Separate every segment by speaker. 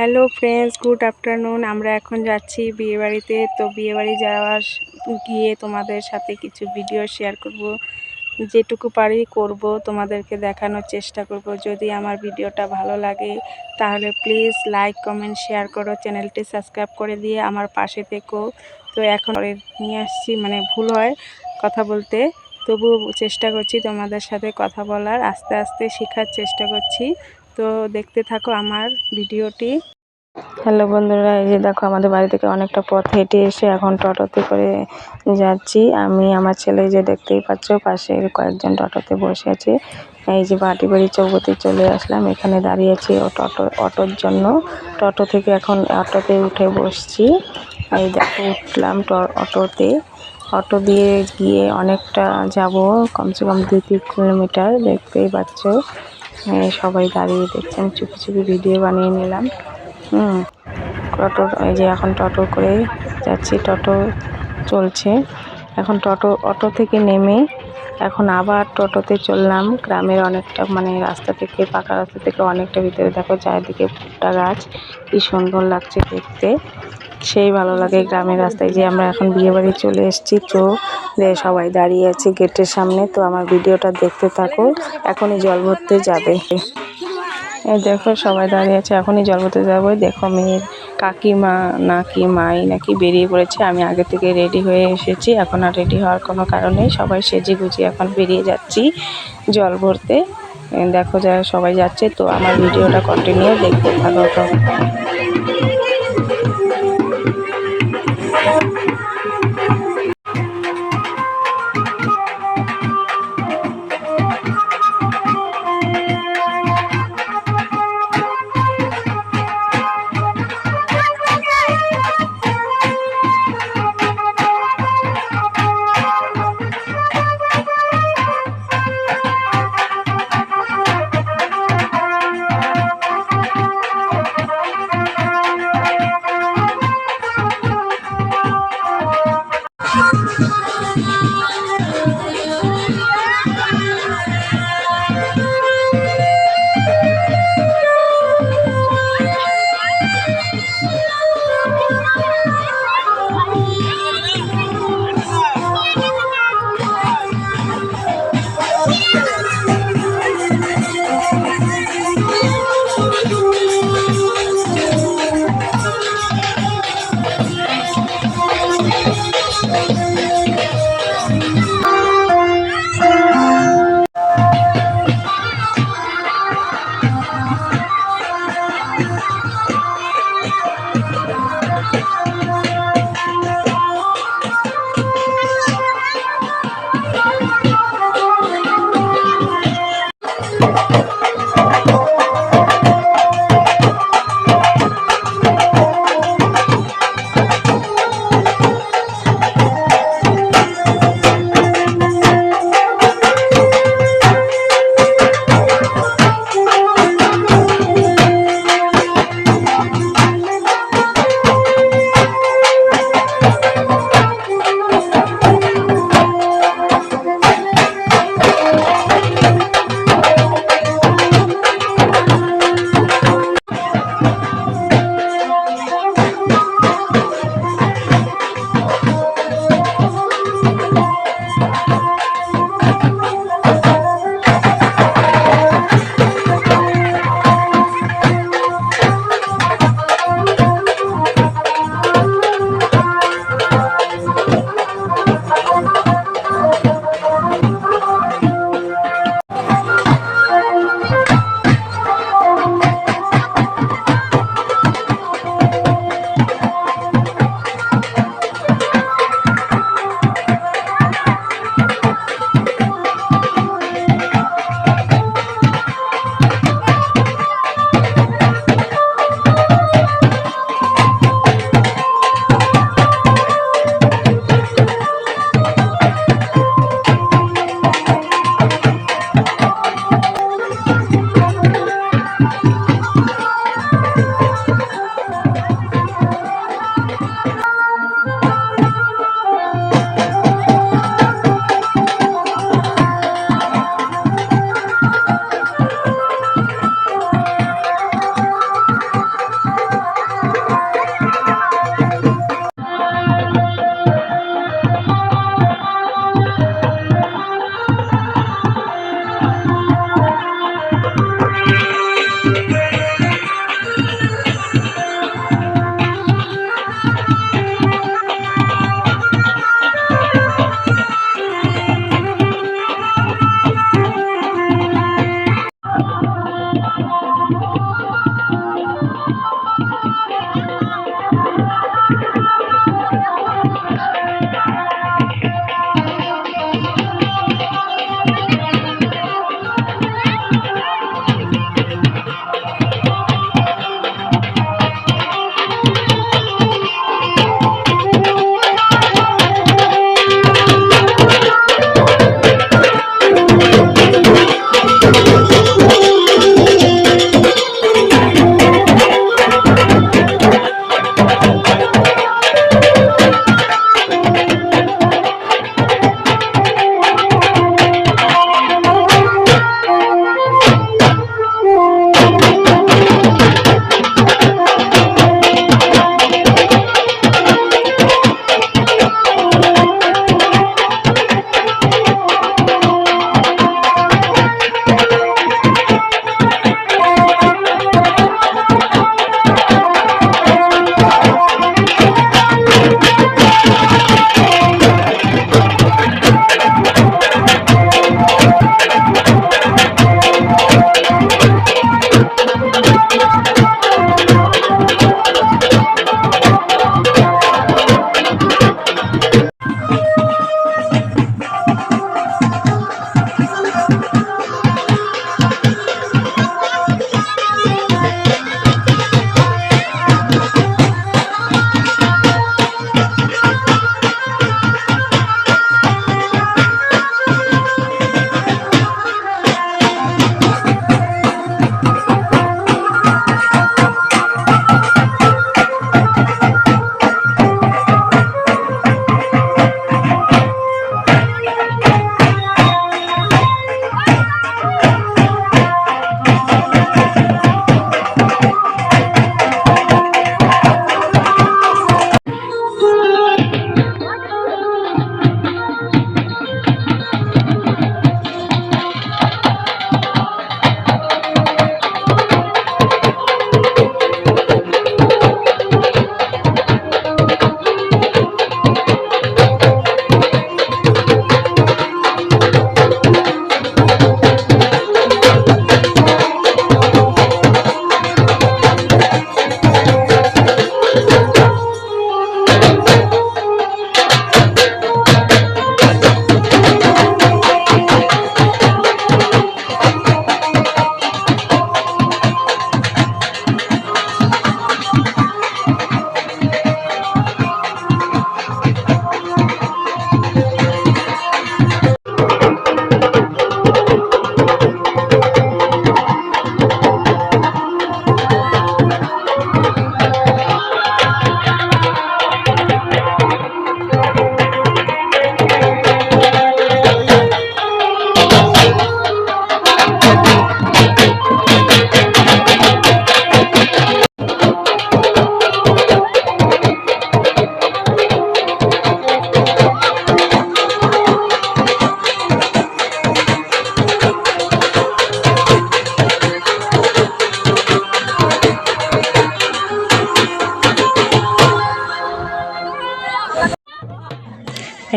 Speaker 1: Hello friends good afternoon আমরা এখন যাচ্ছি বিয়েবাড়িতে। তো বিয়েবাড়ি যাওয়ার গিয়ে তোমাদের সাথে কিছু ভিডিও শেয়ার করব। যেটুকু পারি করব, তোমাদেরকে দেখানোর চেষ্টা করব। যদি আমার ভিডিওটা ভালো লাগে, তাহলে প্লিজ লাইক কমেন্ট শেয়ার করো। চ্যানেলটি সাবস্ক্রাইব করে দিয়ে আমার পাশে থেকো। তো এখন নিয়ে আসছি মানে ভুল হয় কথা বলতে। তবু চেষ্টা করছি তোমাদের সাথে কথা বলার। আস্তে আস্তে শেখার চেষ্টা করছি। তো দেখতে থাকো আমার ভিডিওটি। হ্যালো বন্ধুরা, এই যে দেখো আমাদের বাড়ি থেকে অনেকটা পথ হেঁটে এসে এখন টোটোতে করে যাচ্ছি। আমি, আমার ছেলে যে দেখতেই পাচ্ছ পাশে কয়েকজন টোটোতে বসে আছে। এই যে বাটি বাড়ি চৌবতে চলে আসলাম, এখানে দাঁড়িয়েছি ও টোটো, অটোর জন্য। টোটো থেকে এখন অটোতে উঠে বসছি। এই দেখো, উঠলাম অটোতে। অটো দিয়ে গিয়ে অনেকটা যাব, কমসে কম দুই তিন কিলোমিটার, দেখতেই পাচ্ছ। সবাই দাঁড়িয়ে দেখছি আমি চুপি চুপি ভিডিও বানিয়ে নিলাম। হুম, টোটো, এই যে এখন টোটো করে যাচ্ছি, টোটো চলছে। এখন টোটো, অটো থেকে নেমে এখন আবার টোটোতে চললাম। গ্রামের অনেকটা মানে রাস্তা থেকে, পাকা রাস্তা থেকে অনেকটা ভিতরে। দেখো চারিদিকে ভুট্টা গাছ, কি সুন্দর লাগছে দেখতে। সেই ভালো লাগে গ্রামের রাস্তায় যে আমরা এখন বিয়ে বাড়ি চলে এসেছি। তো সবাই দাঁড়িয়ে আছে গেটের সামনে, তো আমার ভিডিওটা দেখতে থাকো, এখনই জল ভরতে যাবে। এই দেখো সবাই দাঁড়িয়ে আছে, এখনই জল ভরতে যাব। দেখো মেয়ের কাকিমা, নাকি মাই নাকি বেরিয়ে পড়েছে। আমি আগে থেকে রেডি হয়ে এসেছি, এখন আর রেডি হওয়ার কোনো কারণ সবাই সেজে গুজিয়ে এখন বেরিয়ে যাচ্ছি জল ভরতে। দেখো যা সবাই যাচ্ছে, তো আমার ভিডিওটা কন্টিনিউ দেখতে থাকো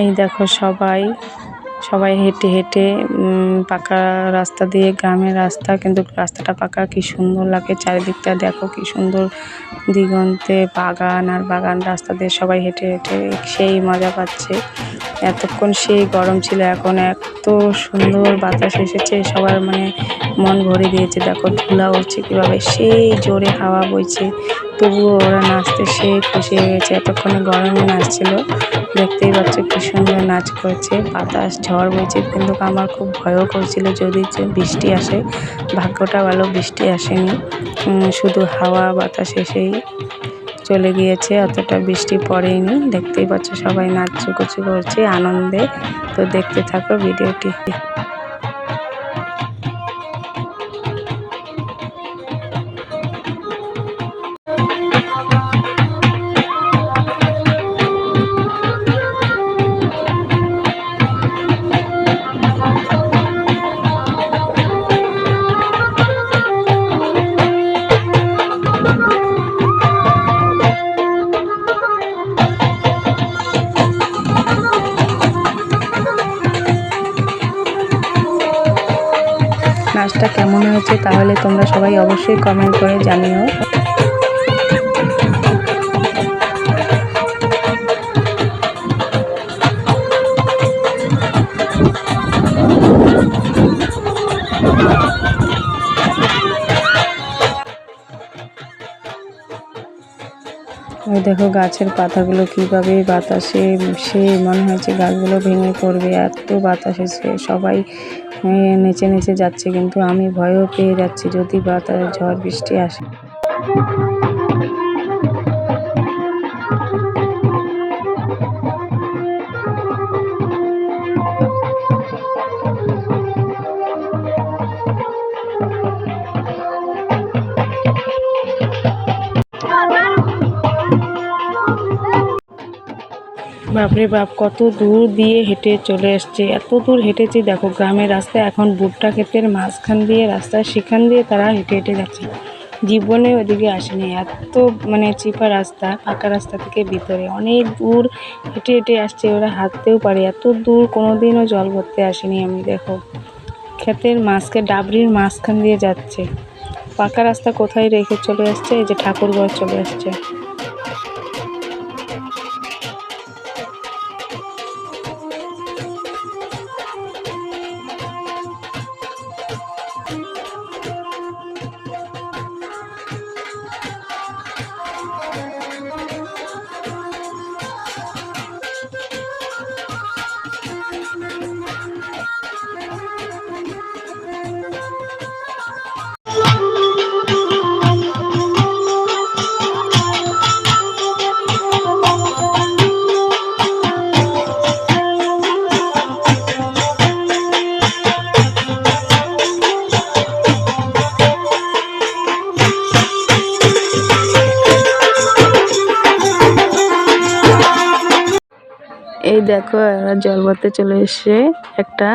Speaker 1: এই দেখো সবাই সবাই হেঁটে হেঁটে পাকা রাস্তা দিয়ে গ্রামের রাস্তা, কিন্তু রাস্তাটা পাকা, কি সুন্দর লাগে চারিদিকটা। দেখো কি সুন্দর দিগন্তে বাগান আর বাগান রাস্তা দিয়ে সবাই হেঁটে হেঁটে, সেই মজা পাচ্ছে। এতক্ষণ সেই গরম ছিল, এখন এত সুন্দর বাতাস এসেছে, সবার মানে মন ভরে দিয়েছে দেখো ধুলা উঠছে কীভাবে, সেই জোরে হাওয়া বইছে, তবুও ওরা নাচতে সেই খুশি হয়ে গেছে। এতক্ষণে গরমে নাচছিল। দেখতেই পাচ্ছ কি সুন্দর নাচ করছে, বাতাস, ঝড় বইছে, কিন্তু আমার খুব ভয়ও করছিল যদি বৃষ্টি আসে। ভাগ্যটা ভালো বৃষ্টি আসেনি। শুধু হাওয়া, বাতাস এসেই চলে গিয়েছে, অতটা বৃষ্টি পড়েনি দেখতেই পাচ্ছ সবাই নাচ নাচুকুচু করছে, আনন্দে। তো দেখতে থাকো ভিডিওটি। নাচটা কেমন হয়েছে তাহলে তোমরা সবাই অবশ্যই কমেন্ট করে জানিও। দেখো গাছের পাতাগুলো কীভাবে বাতাসে সে মনে হয়েছে গাছগুলো ভেঙে পড়বে, এত বাতাস এসে সবাই নেচে নেচে যাচ্ছে, কিন্তু আমি ভয়ও পেয়ে যাচ্ছি যদি বাতাস, ঝড়, বৃষ্টি আসে। বাপরে বাপ, কত দূর দিয়ে হেঁটে চলে এসছে। এত দূর হেঁটেছি, দেখো, গ্রামের রাস্তায় এখন ভুট্টা ক্ষেতের মাঝখান দিয়ে রাস্তা, সেখান দিয়ে তারা হেঁটে হেঁটে যাচ্ছে। জীবনে ওদিকে আসেনি, এত মানে চিপা রাস্তা, পাকা রাস্তা থেকে ভিতরে। অনেক দূর হেঁটে হেঁটে আসছে, ওরা হাঁটতেও পারে। এত দূর, কোনোদিনও জল ভরতে আসেনি আমি, দেখো। ক্ষেতের মাঝকে, ডাবরির মাঝখান দিয়ে যাচ্ছে। পাকা রাস্তা কোথায় রেখে চলে আসছে এই যে ঠাকুরঘর চলে আসছে দেখো, এরা জল ভরতে চলে এসছে একটা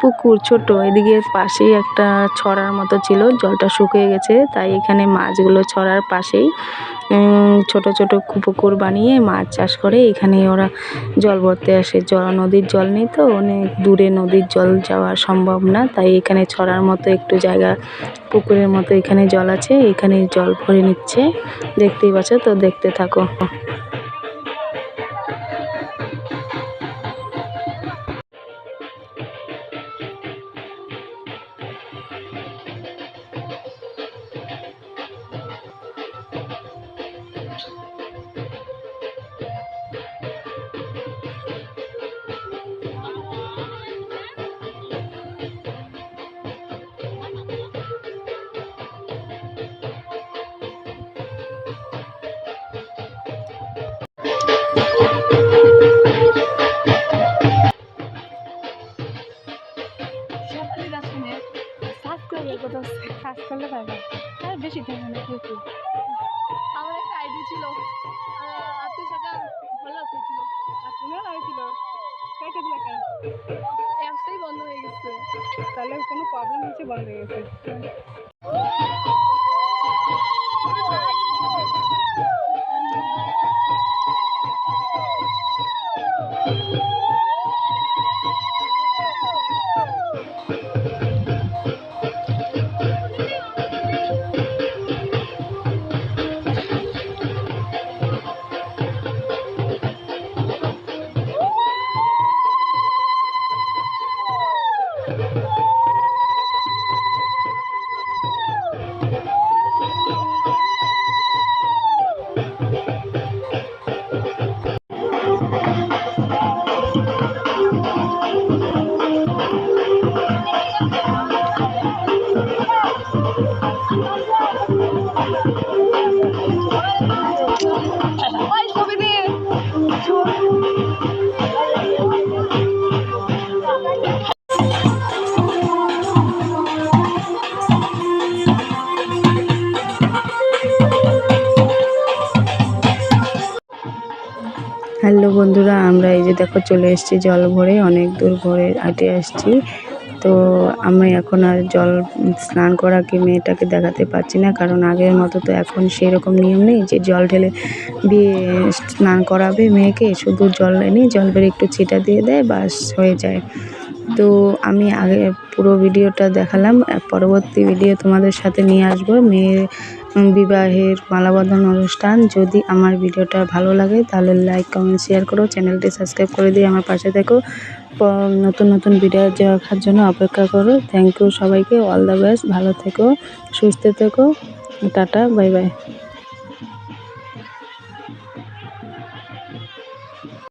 Speaker 1: পুকুর ছোট, এদিকে পাশেই একটা ছড়ার মতো ছিল, জলটা শুকিয়ে গেছে, তাই এখানে মাছগুলো ছড়ার পাশেই ছোট ছোট পুকুর বানিয়ে মাছ চাষ করে, এখানে ওরা জল ভরতে আসে। জল নদীর জল নেই তো, অনেক দূরে নদীর জল যাওয়া সম্ভব না, তাই এখানে ছড়ার মতো একটু জায়গা, পুকুরের মতো এখানে জল আছে, এখানে জল ভরে নিচ্ছে, দেখতেই পাচ্ছ তো, দেখতে থাকো।
Speaker 2: অ্যাপসটাই বন্ধ হয়ে গেছে।
Speaker 1: তাহলে কোনো প্রবলেম হচ্ছে বন্ধ হয়ে গেছে। বন্ধুরা আমরা এই যে দেখো চলে এসেছি জল ভরে অনেক দূর ভরে হাঁটে আসছি। তো আমি এখন আর জল স্নান করা কি মেয়েটাকে দেখাতে পারছি না কারণ আগের মতো তো এখন সেরকম নিয়ম নেই যে জল ঢেলে বিয়ে স্নান করাবে মেয়েকে শুধু জল এনে জল বেড়ে একটু ছিটা দিয়ে দেয় বাস হয়ে যায়। তো আমি আগে পুরো ভিডিওটা দেখালাম পরবর্তী ভিডিও তোমাদের সাথে নিয়ে আসব। উম, বিবাহের মালাবন্ধন অনুষ্ঠান। যদি আমার ভিডিওটা ভালো লাগে, তাহলে লাইক কমেন্ট শেয়ার করো। চ্যানেলটি সাবস্ক্রাইব করে দিয়ে আমার পাশে দেখো নতুন নতুন ভিডিও দেখার জন্য অপেক্ষা করো। থ্যাংক ইউ সবাইকে। অল দ্য বেস্ট ভালো থেকো, সুস্থ থেকো। Tata bye bye